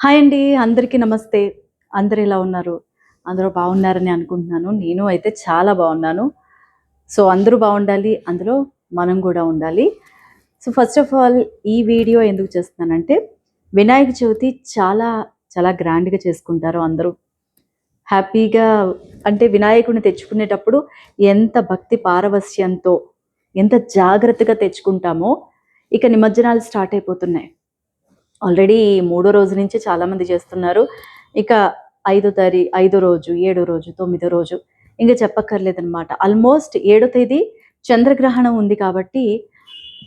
Hi అండి అందరికీ నమస్తే. అందరు ఎలా ఉన్నారు? అందరూ బాగున్నారని అనుకుంటున్నాను. నేను అయితే చాలా బాగున్నాను. సో అందరూ బాగుండాలి అందులో మనం కూడా ఉండాలి. సో ఫస్ట్ ఆఫ్ ఆల్ ఈ వీడియో ఎందుకు చేస్తున్నానంటే వినాయక చవితి చాలా చాలా గ్రాండ్గా చేసుకుంటారు అందరూ. హ్యాపీగా అంటే వినాయకుడిని తెచ్చుకునేటప్పుడు ఎంత భక్తి పారవస్యంతో ఎంత జాగ్రత్తగా తెచ్చుకుంటామో ఇక నిమజ్జనాలు స్టార్ట్ అయిపోతున్నాయి. ఆల్రెడీ మూడో రోజు నుంచి చాలామంది చేస్తున్నారు. ఇక ఐదో తారీ ఐదో రోజు ఏడో రోజు తొమ్మిదో రోజు ఇంకా చెప్పక్కర్లేదన్నమాట. ఆల్మోస్ట్ ఏడో తేదీ చంద్రగ్రహణం ఉంది కాబట్టి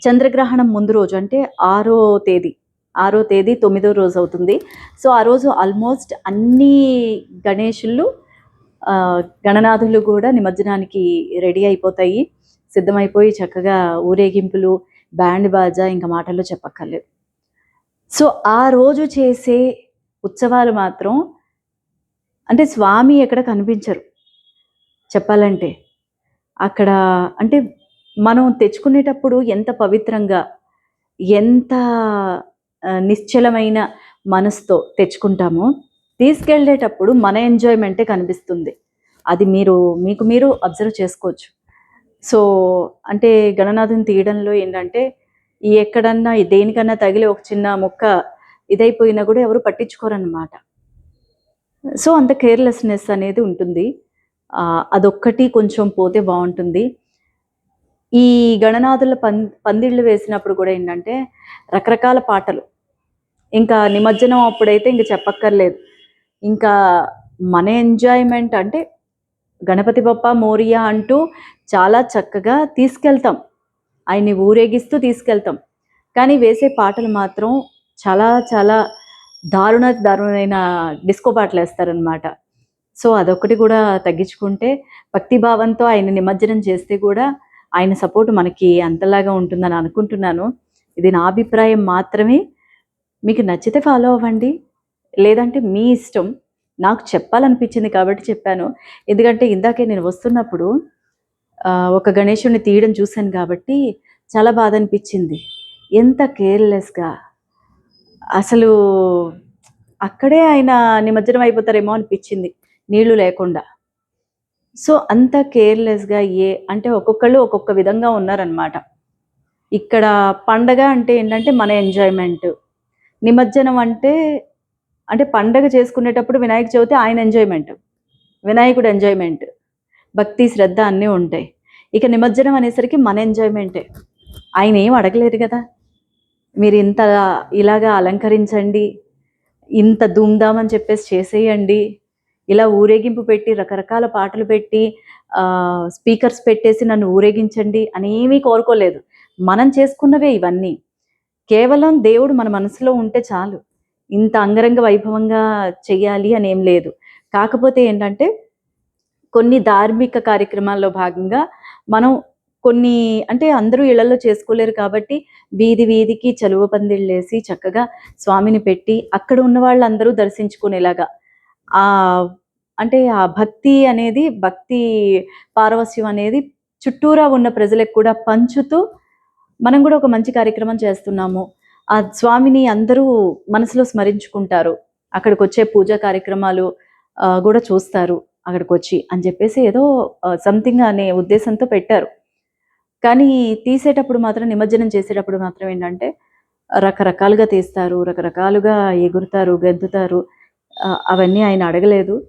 చంద్రగ్రహణం ముందు రోజు అంటే ఆరో తేదీ ఆరో తేదీ తొమ్మిదో రోజు అవుతుంది. సో ఆ రోజు ఆల్మోస్ట్ అన్ని గణేషులు గణనాథులు కూడా నిమజ్జనానికి రెడీ అయిపోతాయి. సిద్ధమైపోయి చక్కగా ఊరేగింపులు బ్యాండ్ బాజా ఇంకా మాటల్లో చెప్పక్కర్లేదు. సో ఆ రోజు చేసే ఉత్సవాలు మాత్రం అంటే స్వామి ఎక్కడ కనిపించరు. చెప్పాలంటే అక్కడ అంటే మనం తెచ్చుకునేటప్పుడు ఎంత పవిత్రంగా ఎంత నిశ్చలమైన మనసుతో తెచ్చుకుంటామో తీసుకెళ్ళేటప్పుడు మన ఎంజాయ్మెంటే కనిపిస్తుంది. అది మీరు మీకు మీరు అబ్జర్వ్ చేసుకోవచ్చు. సో అంటే గణనాథుని తీయడంలో ఏంటంటే ఈ ఎక్కడన్నా ఈ దేనికన్నా తగిలి ఒక చిన్న మొక్క ఇదైపోయినా కూడా ఎవరు పట్టించుకోరన్నమాట. సో అంత కేర్లెస్నెస్ అనేది ఉంటుంది. అదొక్కటి కొంచెం పోతే బాగుంటుంది. ఈ గణనాథుల పం పందిళ్ళు వేసినప్పుడు కూడా ఏంటంటే రకరకాల పాటలు. ఇంకా నిమజ్జనం అప్పుడైతే ఇంక చెప్పక్కర్లేదు. ఇంకా మన ఎంజాయ్మెంట్ అంటే గణపతి బప్ప మోరియా అంటూ చాలా చక్కగా తీసుకెళ్తాం. ఆయన్ని ఊరేగిస్తూ తీసుకెళ్తాం. కానీ వేసే పాటలు మాత్రం చాలా చాలా దారుణ దారుణమైన డిస్కో పాటలు వేస్తారనమాట సో అదొకటి కూడా తగ్గించుకుంటే భక్తిభావంతో ఆయన నిమజ్జనం చేస్తే కూడా ఆయన సపోర్ట్ మనకి అంతలాగా ఉంటుందని అనుకుంటున్నాను. ఇది నా అభిప్రాయం మాత్రమే. మీకు నచ్చితే ఫాలో అవ్వండి. లేదంటే మీ ఇష్టం. నాకు చెప్పాలనిపించింది కాబట్టి చెప్పాను. ఎందుకంటే ఇందాకే నేను వస్తున్నప్పుడు ఒక గణేశుడిని తీయడం చూశాను కాబట్టి చాలా బాధ అనిపించింది. ఎంత కేర్లెస్గా అసలు అక్కడే ఆయన నిమజ్జనం అయిపోతారేమో అనిపించింది నీళ్ళు లేకుండా. సో అంత కేర్లెస్గా ఏ అంటే ఒక్కొక్కళ్ళు ఒక్కొక్క విధంగా ఉన్నారనమాట ఇక్కడ పండగ అంటే ఏంటంటే మన ఎంజాయ్మెంట్ నిమజ్జనం అంటే అంటే పండగ చేసుకునేటప్పుడు వినాయక చవితి ఆయన ఎంజాయ్మెంట్ వినాయకుడు ఎంజాయ్మెంట్ భక్తి శ్రద్ధ అన్నీ ఉంటాయి. ఇక నిమజ్జనం అనేసరికి మన ఎంజాయ్మెంటే ఆయన ఏం అడగలేరు కదా? మీరు ఇంత ఇలాగా అలంకరించండి ఇంత ధూమ్ధామ్ అని చెప్పేసి చేసేయండి ఇలా ఊరేగింపు పెట్టి రకరకాల పాటలు పెట్టి స్పీకర్స్ పెట్టేసి నన్ను ఊరేగించండి అని ఏమీ కోరుకోలేదు. మనం చేసుకున్నవే ఇవన్నీ. కేవలం దేవుడు మన మనసులో ఉంటే చాలు. ఇంత అంగరంగ వైభవంగా చెయ్యాలి అని ఏం లేదు. కాకపోతే ఏంటంటే కొన్ని ధార్మిక కార్యక్రమాల్లో భాగంగా మనం కొన్ని అంటే అందరూ ఇళ్ళలో చేసుకోలేరు కాబట్టి వీధి వీధికి చలువ పందిళ్ళేసి చక్కగా స్వామిని పెట్టి అక్కడ ఉన్న వాళ్ళందరూ దర్శించుకునేలాగా. ఆ అంటే ఆ భక్తి అనేది భక్తి పారవస్యం అనేది చుట్టూరా ఉన్న ప్రజలకు కూడా పంచుతూ మనం కూడా ఒక మంచి కార్యక్రమం చేస్తున్నాము. ఆ స్వామిని అందరూ మనసులో స్మరించుకుంటారు. అక్కడికి వచ్చే పూజా కార్యక్రమాలు కూడా చూస్తారు. అక్కడికి వచ్చి అని చెప్పేసి ఏదో సంథింగ్ అనే ఉద్దేశంతో పెట్టారు. కానీ తీసేటప్పుడు మాత్రం నిమజ్జనం చేసేటప్పుడు మాత్రం ఏంటంటే రకరకాలుగా తీస్తారు రకరకాలుగా ఎగురుతారు గెంతుతారు అవన్నీ ఆయన అడగలేదు.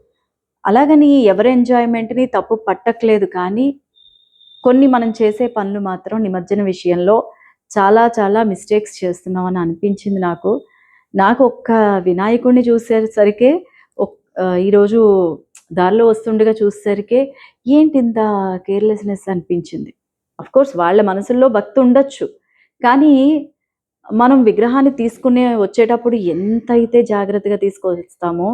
అలాగని ఎవరి ఎంజాయ్మెంట్ని తప్పు పట్టట్లేదు. కానీ కొన్ని మనం చేసే పనులు మాత్రం నిమజ్జన విషయంలో చాలా చాలా మిస్టేక్స్ చేస్తున్నామని అనిపించింది నాకు. నాకు ఒక్క వినాయకుడిని చూసేసరికే ఒక్- ఈరోజు దారిలో వస్తుండగా చూసేసరికే ఏంటి ఇంత కేర్లెస్నెస్ అనిపించింది? కోర్స్ వాళ్ళ మనసుల్లో భక్తి ఉండొచ్చు. కానీ మనం విగ్రహాన్ని తీసుకునే వచ్చేటప్పుడు ఎంత అయితే జాగ్రత్తగా తీసుకొస్తామో